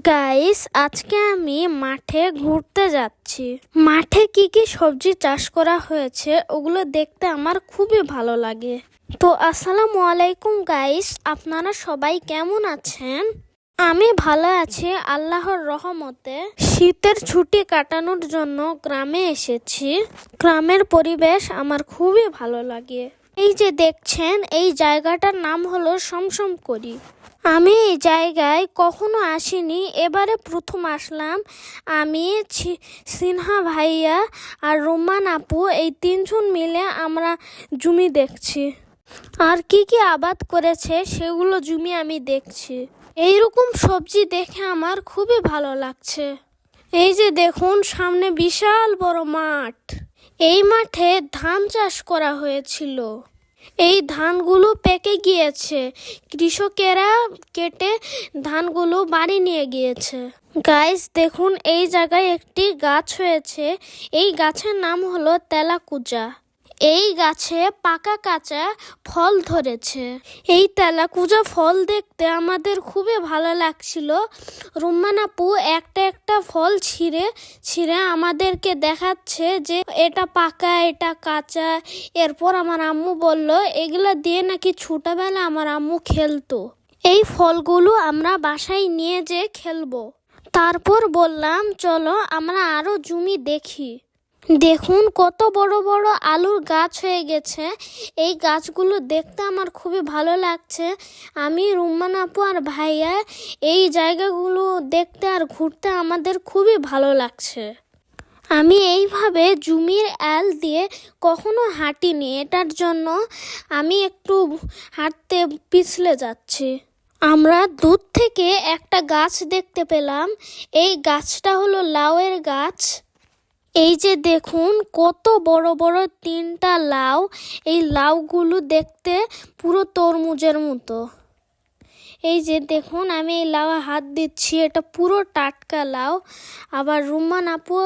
Guys আজকে আমি মাঠে ঘুরতে যাচ্ছি। মাঠে কি কি সবজি চাষ করা হয়েছে, ওগুলো দেখতে আমার খুবই ভালো লাগে। তো আসসালামু আলাইকুম গাইস আপনারা সবাই কেমন আছেন? আমি ভালো আছি, আল্লাহর রহমতে। শীতের ছুটি কাটানোর জন্য গ্রামে এসেছি। গ্রামের পরিবেশ আমার খুবই ভালো লাগে। এই যে দেখছেন, এই জায়গাটার নাম হলো সমসম করি। আমি এই জায়গায় কখনো আসিনি, এবারে প্রথম আসলাম। আমি সিনহা ভাইয়া আর রোমান আপু, এই তিনজন মিলে আমরা জমি দেখছি। আর কি কি আবাদ করেছে, সেগুলো জমি আমি দেখছি। এইরকম সবজি দেখে আমার খুবই ভালো লাগছে। এই যে দেখুন, সামনে বিশাল বড় মাঠ। এই মাঠে ধান চাষ করা হয়েছিল। এই ধানগুলো পেকে গিয়েছে। কৃষকেরা কেটে ধানগুলো বাড়ি নিয়ে গিয়েছে। গাইস দেখুন, এই জায়গায় একটি গাছ হয়েছে। এই গাছের নাম হলো তেলাকুজা। এই গাছে পাকা কাঁচা ফল ধরেছে। এই তেলাকুজা ফল দেখতে আমাদের খুবই ভালো লাগছিল। রুম্মান আপু একটা একটা ফল ছিঁড়ে ছিঁড়ে আমাদেরকে দেখাচ্ছে যে এটা পাকা, এটা কাঁচা। এরপর আমার আম্মু বলল, এগুলা দিয়ে নাকি ছোটবেলা আমার আম্মু খেলতো। এই ফলগুলো আমরা বাসায় নিয়ে যেয়ে খেলব। তারপর বললাম, চলো আমরা আরও জমি দেখি। দেখুন কত বড় বড় আলুর গাছ হয়ে গেছে। এই গাছগুলো দেখতে আমার খুবই ভালো লাগছে। আমি রুম্মান আপু আর ভাইয়া এই জায়গাগুলো দেখতে আর ঘুরতে আমাদের খুবই ভালো লাগছে। আমি এইভাবে জুমির অ্যাল দিয়ে কখনো হাঁটিনি, এটার জন্য আমি একটু হাঁটতে পিছলে যাচ্ছি। আমরা দূর থেকে একটা গাছ দেখতে পেলাম। এই গাছটা হলো লাউয়ের গাছ। এই যে দেখুন, কত বড় বড় তিনটা লাউ। এই লাউগুলো দেখতে পুরো তরমুজের মতো। এই যে দেখুন, আমি এই লাউ হাত দিচ্ছি, এটা পুরো টাটকা লাউ। আবার রুম্মান আপু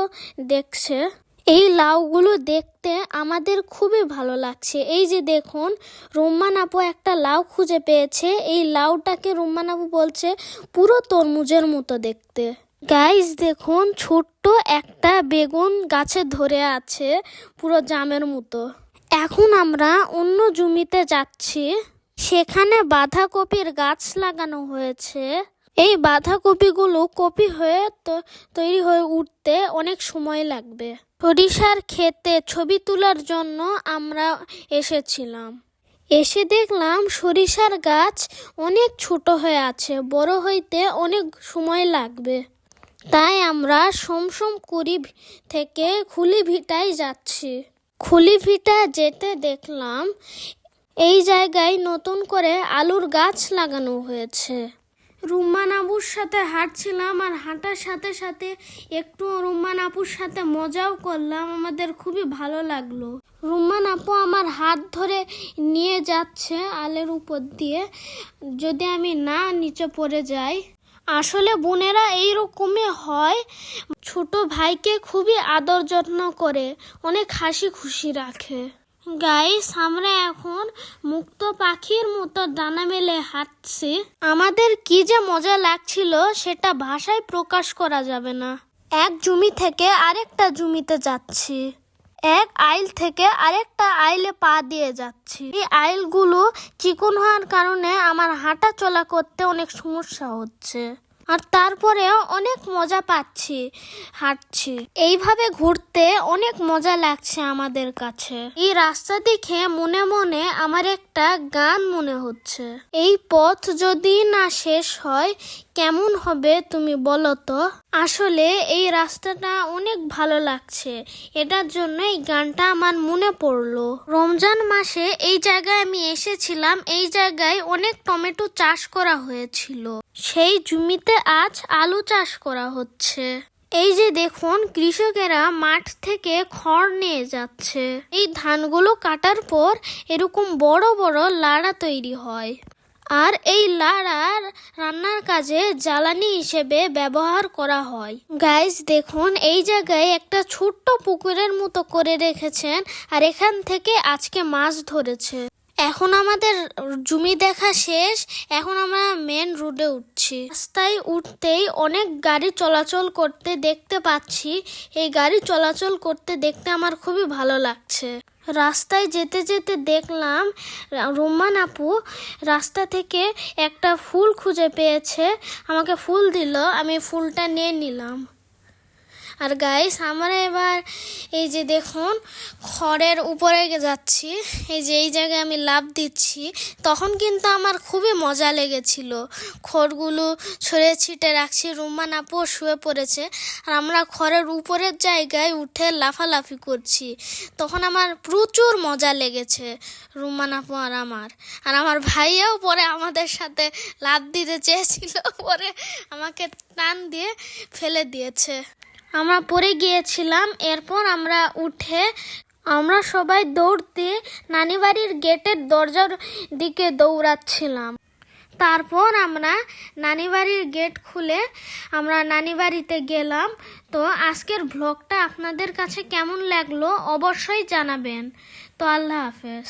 দেখছে। এই লাউগুলো দেখতে আমাদের খুবই ভালো লাগছে। এই যে দেখুন, রুম্মান আপু একটা লাউ খুঁজে পেয়েছে। এই লাউটাকে রুম্মান আপু বলছে পুরো তরমুজের মতো দেখতে। গাইস দেখুন, ছোট্ট একটা বেগুন গাছে ধরে আছে, পুরো জামের মতো। এখন আমরা অন্য জমিতে যাচ্ছি। সেখানে বাঁধাকপির গাছ লাগানো হয়েছে। এই বাঁধাকপিগুলো কপি হয়ে তৈরি হয়ে উঠতে অনেক সময় লাগবে। সরিষার ক্ষেতে ছবি তোলার জন্য আমরা এসেছিলাম। এসে দেখলাম সরিষার গাছ অনেক ছোট হয়ে আছে, বড় হইতে অনেক সময় লাগবে। তাই আমরা সমসম কুড়ি থেকে খুলি ভিটায় যাচ্ছি। খুলি ভিটা যেতে দেখলাম এই জায়গায় নতুন করে আলুর গাছ লাগানো হয়েছে। রুম্মান আবুর সাথে হাঁটছিলাম আর হাঁটার সাথে সাথে একটু রুম্মান আপুর সাথে মজাও করলাম, আমাদের খুবই ভালো লাগল। রুম্মান আপু আমার হাত ধরে নিয়ে যাচ্ছে আলের উপর দিয়ে, যদি আমি না নিচে পড়ে যাই। আসলে বোনেরা এইরকমই হয়। ছোট ভাইকে খুবই আদর যত্ন করে, অনেক হাসি খুশি রাখে। গাইস, আমরা এখন মুক্ত পাখির মতো ডানা মেলে হাঁটছি। আমাদের কি যে মজা লাগছিল সেটা ভাষায় প্রকাশ করা যাবে না। এক জমি থেকে আরেকটা জমিতে যাচ্ছি। এক আইল থেকে আরেকটা আইলে পা দিয়ে যাচ্ছি। এই আইলগুলো চিকন হওয়ার কারণে আমার হাঁটা চলা করতে অনেক সমস্যা হচ্ছে। আর তারপরেও অনেক মজা পাচ্ছি, হাঁটছি। এইভাবে ঘুরতে অনেক মজা লাগছে আমাদের কাছে। এই রাস্তা দেখে মনে মনে আমার একটা গান মনে হচ্ছে। এই পথ যদি না শেষ হয়, কেমন হবে তুমি বলো তো? আসলে এই রাস্তাটা অনেক ভালো লাগছে। এটার জন্য এই গানটা আমার মনে পড়ল। রমজান মাসে এই জায়গায় আমি এসেছিলাম। এই জায়গায় অনেক টমেটো চাষ করা হয়েছিল। সেই জমিতে আজ আলু চাষ করা হচ্ছে। এই যে দেখুন, কৃষকেরা মাঠ থেকে খড় নিয়ে যাচ্ছে। এই ধানগুলো কাটার পর এরকম বড় বড় লাড়া তৈরি হয়। আর এই লাড়ার রান্নার কাজে জ্বালানি হিসেবে ব্যবহার করা হয়। গাইস দেখুন, এই জায়গায় একটা ছোট্ট পুকুরের মতো করে রেখেছেন আর এখান থেকে আজকে মাছ ধরেছে। এখন আমাদের জমি দেখা শেষ, এখন আমরা মেন রোডে উঠছি। রাস্তায় উঠতেই অনেক গাড়ি চলাচল করতে দেখতে পাচ্ছি। এই গাড়ি চলাচল করতে দেখতে আমার খুবই ভালো লাগছে। রাস্তায় যেতে যেতে দেখলাম, রুম্মান আপু রাস্তা থেকে একটা ফুল খুঁজে পেয়েছে। আমাকে ফুল দিল, আমি ফুলটা নিয়ে নিলাম। আর গাইস আমরা এবার এই যে দেখুন, খড়ের উপরে যাচ্ছি। এই যে এই জায়গায় আমি লাভ দিচ্ছি। তখন কিন্তু আমার খুবই মজা লেগেছিল। খড়গুলো ছড়ে ছিটে রাখছি, রুম্মান আপু শুয়ে পড়েছে। আর আমরা খড়ের উপরের জায়গায় উঠে লাফালাফি করছি। তখন আমার প্রচুর মজা লেগেছে, রুম্মান আপু আর আমার। আর আমার ভাইয়াও পরে আমাদের সাথে লাভ দিতে চেয়েছিল, পরে আমাকে টান দিয়ে ফেলে দিয়েছে। আমরা পরে গিয়েছিলাম, এরপর আমরা উঠে আমরা সবাই দৌড়তে নানি বাড়ির গেটের দরজার দিকে দৌড়াচ্ছিলাম। তারপর আমরা নানি বাড়ির গেট খুলে আমরা নানি বাড়িতে গেলাম। তো আজকের ভ্লগটা আপনাদের কাছে কেমন লাগল অবশ্যই জানাবেন। তো আল্লাহ হাফেজ।